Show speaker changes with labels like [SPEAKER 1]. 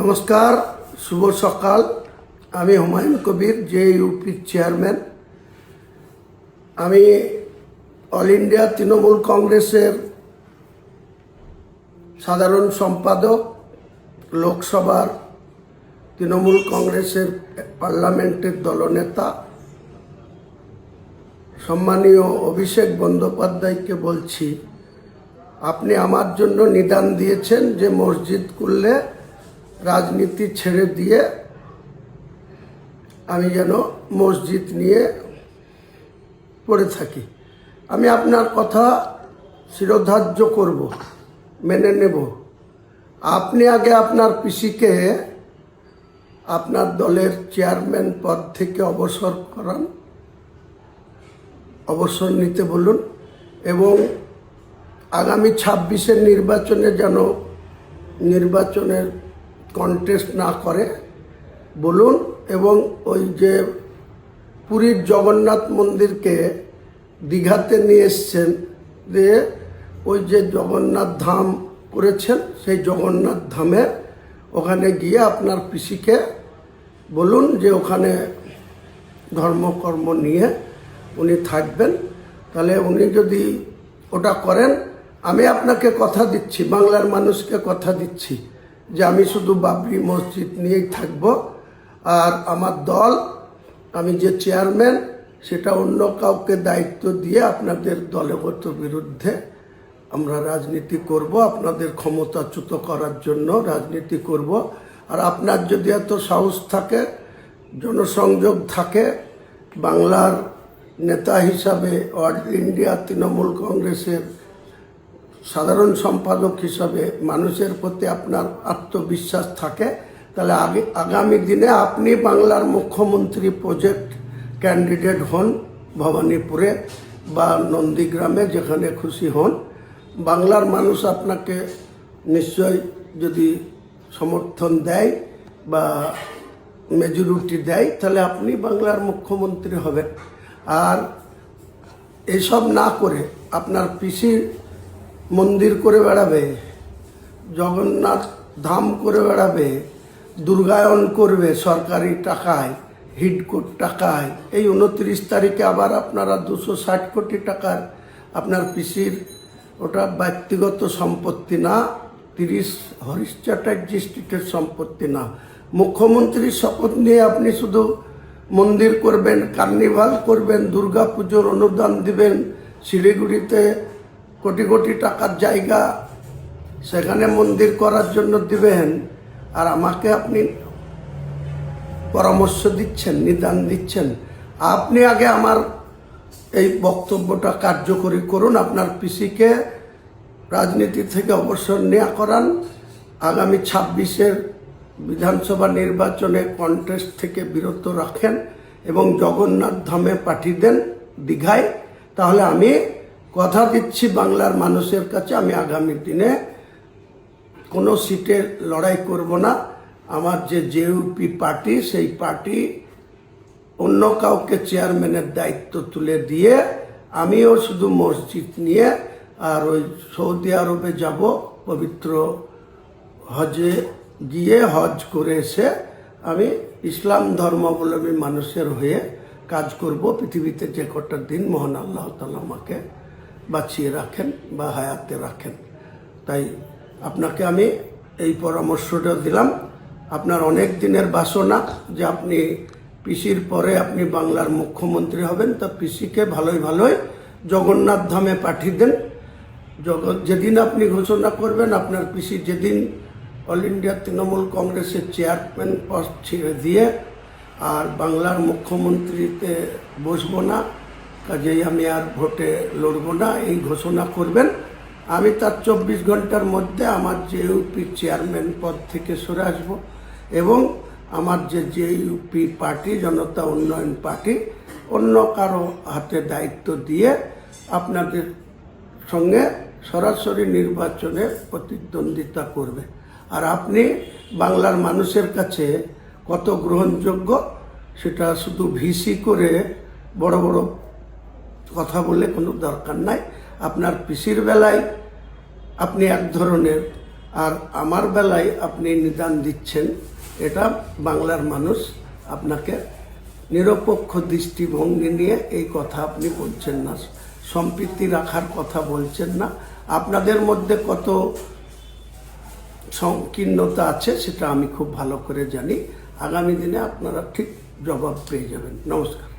[SPEAKER 1] নমস্কার, শুভ সকাল। আমি হুমায়ুন কবির, জে ইউপির চেয়ারম্যান। আমি অল ইন্ডিয়া তৃণমূল কংগ্রেসের সাধারণ সম্পাদক, লোকসভার তৃণমূল কংগ্রেসের পার্লামেন্টের দলনেতা, সম্মানীয় অভিষেক বন্দ্যোপাধ্যায়কে বলছি, আপনি আমার জন্য নিদান দিয়েছেন যে মসজিদ করলে রাজনীতি ছেড়ে দিয়ে আমি যেন মসজিদ নিয়ে পড়ে থাকি। আমি আপনার কথা শিরোধার্য করব, মেনে নেব। আপনি আগে আপনার পিসিকে আপনার দলের চেয়ারম্যান পদ থেকে অবসর করান, অবসর নিতে বলুন এবং আগামী ছাব্বিশের নির্বাচনে যেন নির্বাচনের কন্টেস্ট না করে, বলুন, এবং ওই যে পুরীর জগন্নাথ মন্দিরকে দীঘাতে নিয়ে এসছেন, যে ওই যে জগন্নাথ ধাম করেছেন, সেই জগন্নাথ ধামে ওখানে গিয়ে আপনার পিসিকে বলুন যে ওখানে ধর্মকর্ম নিয়ে উনি থাকবেন। তাহলে উনি যদি ওটা করেন, আমি আপনাকে কথা দিচ্ছি, বাংলার মানুষকে কথা দিচ্ছি। যে আমি শুধু বাবরি মসজিদ নিয়েই থাকব, আর আমার দল, আমি যে চেয়ারম্যান, সেটা অন্য কাউকে দায়িত্ব দিয়ে আপনাদের দলগত বিরুদ্ধে আমরা রাজনীতি করব, আপনাদের ক্ষমতাচ্যুত করার জন্য রাজনীতি করব। আর আপনার যদি এত সাহস থাকে, জনসংযোগ থাকে, বাংলার নেতা হিসাবে অল ইন্ডিয়া তৃণমূল কংগ্রেসের সাধারণ সম্পাদক হিসাবে মানুষের প্রতি আপনার আত্মবিশ্বাস থাকে, তাহলে আগে, আগামী দিনে আপনি বাংলার মুখ্যমন্ত্রী প্রজেক্ট ক্যান্ডিডেট হন ভবানীপুরে বা নন্দীগ্রামে যেখানে খুশি হন। বাংলার মানুষ আপনাকে নিশ্চয় যদি সমর্থন দেয় বা মেজরিটি দেয়, তাহলে আপনি বাংলার মুখ্যমন্ত্রী হবেন। আর এসব না করে আপনার পিসির মন্দির করে বেড়াবে, জগন্নাথ ধাম করে বেড়াবে, দুর্গায়ন করবে সরকারি টাকায় হিডকোট টাকায়। এই উনত্রিশ তারিখে আবার আপনারা দুশো ষাট কোটি টাকার আপনার পিসির ওটা ব্যক্তিগত সম্পত্তি না, তিরিশ হরিশ চ্যাটার্জি স্ট্রিটের সম্পত্তি না। মুখ্যমন্ত্রীর শপথ নিয়ে আপনি শুধু মন্দির করবেন, কার্নিভাল করবেন দুর্গা পুজোর অনুদান দিবেন, শিলিগুড়িতে কোটি কোটি টাকার জায়গা সেখানে মন্দির করার জন্য দিবেন, আর আমাকে আপনি পরামর্শ দিচ্ছেন, নিদান দিচ্ছেন। আপনি আগে আমার এই বক্তব্যটা কার্যকরী করুন, আপনার পিসিকে রাজনীতি থেকে অবসর নেওয়া করান। আগামী ছাব্বিশের বিধানসভা নির্বাচনে কন্টেস্ট থেকে বিরত রাখেন এবং জগন্নাথ ধামে পাঠিয়ে দেন দীঘায়। তাহলে আমি কথা দিচ্ছি বাংলার মানুষের কাছে, আমি আগামী দিনে কোনো সিটে লড়াই করব না। আমার যে জেইউপি পার্টি, সেই পার্টি অন্য কাউকে চেয়ারম্যানের দায়িত্ব তুলে দিয়ে আমিও শুধু মসজিদ নিয়ে আর ওই সৌদি আরবে যাব, পবিত্র হজে গিয়ে হজ করে এসে আমি ইসলাম ধর্মাবলম্বী মানুষের হয়ে কাজ করব। পৃথিবীতে যে কটা দিন, মহান আল্লাহ তালা আমাকে বাঁচিয়ে রাখেন বা হায়াতে রাখেন। তাই আপনাকে আমি এই পরামর্শটা দিলাম। আপনার অনেক দিনের বাসনা যে আপনি পিসির পরে আপনি বাংলার মুখ্যমন্ত্রী হবেন, তা পিসিকে ভালোই ভালোই জগন্নাথ ধামে পাঠিয়ে দেন। জগৎ যেদিন আপনি ঘোষণা করবেন, আপনার পিসি যেদিন অল ইন্ডিয়া তৃণমূল কংগ্রেসের চেয়ারম্যান পদ ছেড়ে দিয়ে আর বাংলার মুখ্যমন্ত্রীতে বসবো না কাজেই আমি আর ভোটে লড়বো না, এই ঘোষণা করবেন। আমি তার চব্বিশ ঘণ্টার মধ্যে আমার যে ইউপি চেয়ারম্যান পদ থেকে সরে আসব এবং আমার যে যে ইউপি পার্টি জনতা উন্নয়ন পার্টি অন্য কারও হাতে দায়িত্ব দিয়ে আপনাদের সঙ্গে সরাসরি নির্বাচনে প্রতিদ্বন্দ্বিতা করবে। আর আপনি বাংলার মানুষের কাছে কত গ্রহণযোগ্য, সেটা শুধু ভিসি করে বড় বড় কথা বলে কোনো দরকার নাই। আপনার পিসির বেলায় আপনি এক ধরনের, আর আমার বেলায় আপনি নিদান দিচ্ছেন, এটা বাংলার মানুষ আপনাকে নিরপেক্ষ দৃষ্টিভঙ্গি নিয়ে এই কথা আপনি বলছেন না। সম্প্রীতি রাখার কথা বলছেন না। আপনাদের মধ্যে কত সংকীর্ণতা আছে সেটা আমি খুব ভালো করে জানি। আগামী দিনে আপনারা ঠিক জবাব পেয়ে যাবেন। নমস্কার।